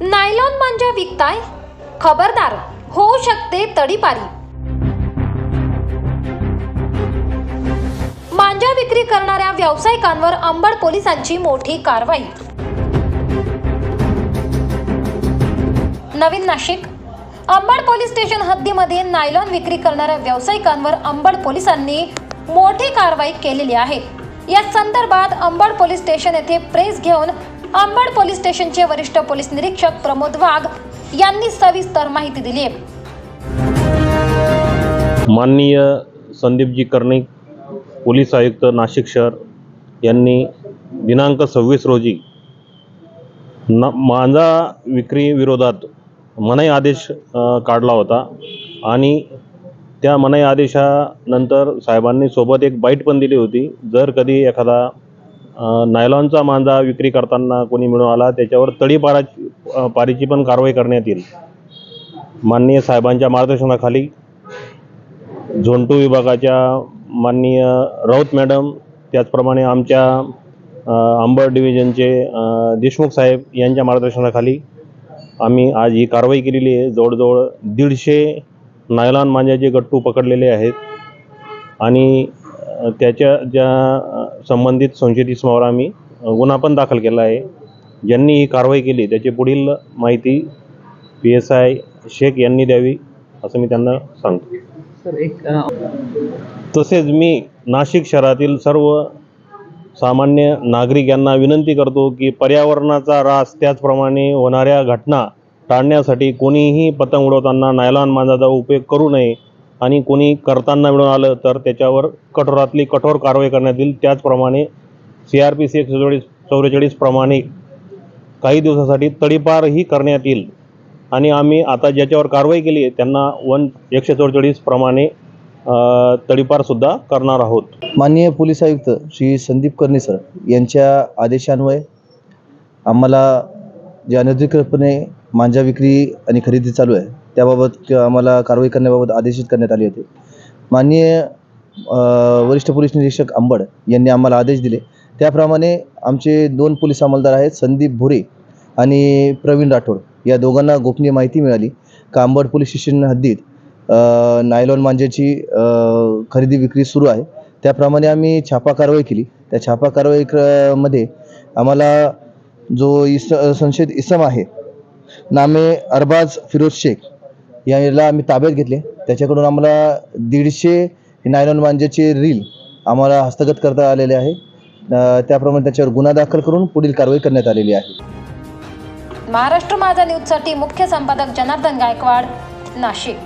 Nylon मांजा विकताय? खबरदार होऊ शकते तडीपारी. मांजा विक्री करणाऱ्या व्यावसायिकांवर अंबड पोलिसांची मोठी कारवाई. नवीन नाशिक अंबड पोलीस स्टेशन हद्दीमध्ये नायलॉन विक्री करणाऱ्या व्यावसायिकांवर अंबड पोलिसांनी मोठी कारवाई केलेली आहे. या संदर्भात अंबड पोलीस स्टेशन येथे प्रेस घेऊन अंबड पोलीस स्टेशनचे वरिष्ठ पोलीस निरीक्षक प्रमोद वाघ यांनी सविस्तर माहिती दिली आहे. माननीय संदीपजी कर्णिक पोलीस आयुक्त नाशिक शहर यांनी दिनांक सव्वीस रोजी न माझा विक्री विरोधात मनाई आदेश काढला होता. आणि त्या मनाई आदेशानंतर साहेबांनी सोबत एक बाईट पण दिली होती. जर कधी एखादा नायलॉनचा मांजा विक्री करताना कोणी मिळून आला त्याच्यावर तडीपाराची पारीची पण कारवाई करण्यात येईल. माननीय साहेबांच्या मार्गदर्शनाखाली झोंटू विभागाच्या माननीय राऊत मॅडम त्याचप्रमाणे आमच्या अंबर डिव्हिजनचे देशमुख साहेब यांच्या मार्गदर्शनाखाली आम्ही आज ही कारवाई केलेली आहे. जवळजवळ दीडशे नायलॉन मांजाचे गट्टू पकडलेले आहेत. आणि त्याच्या ज्या संबंधित संशयित आम्ही गुन्हा पण दाखल केला आहे. ज्यांनी ही कारवाई केली त्याची पुढील माहिती पी एस आय शेख यांनी द्यावी असं मी त्यांना सांगतो. तसेच मी नाशिक शहरातील सर्व सामान्य नागरिक यांना विनंती करतो की पर्यावरणाचा ऱ्हास त्याचप्रमाणे होणाऱ्या घटना टाळण्यासाठी कोणीही पतंग उडवताना नायलॉन मांजाचा उपयोग करू नये आणि कोणी करताना मिळून आलं तर त्याच्यावर कठोरातली कठोर कारवाई करण्यात येईल. त्याचप्रमाणे सी आर पी सी एकशे चौवेचाळीस चौवेचाळीस प्रमाणे काही दिवसासाठी तडीपारही करण्यात येईल. आणि आम्ही आता ज्याच्यावर कारवाई केली आहे त्यांना वन एकशे चौवेचाळीस प्रमाणे तडीपारसुद्धा करणार आहोत. माननीय पोलीस आयुक्त श्री संदीप कर्णी सर यांच्या आदेशान्वये आम्हाला जे अनधिकृतपणे मांजा विक्री आणि खरेदी चालू आहे त्याबाबत आम्हाला कारवाई करण्याबाबत आदेशित करण्यात आले होते. माननीय वरिष्ठ पोलीस निरीक्षक अंबड यांनी आम्हाला आदेश दिले. त्याप्रमाणे आमचे दोन पोलीस अंमलदार आहेत संदीप भुरे आणि प्रवीण राठोड. या दोघांना गोपनीय माहिती मिळाली. कांबड पोलीस स्टेशन हद्दीत नायलॉन मांजेची खरेदी विक्री सुरू आहे. त्याप्रमाणे आम्ही छापा कारवाई केली. त्या छापा कारवाई क- मध्ये आम्हाला जो इस संशयित इसम आहे नामे अरबाज फिरोज शेख याला आम्ही ताब्यात घेतले. त्याच्याकडून आम्हाला दीडशे नायलॉन मांजेचे रील आम्हाला हस्तगत करता आलेले आहे. त्याप्रमाणे त्याच्यावर गुन्हा दाखल करून पुढील कारवाई करण्यात आलेली आहे. महाराष्ट्र माझा न्यूजसाठी मुख्य संपादक जनार्दन गायकवाड नाशिक.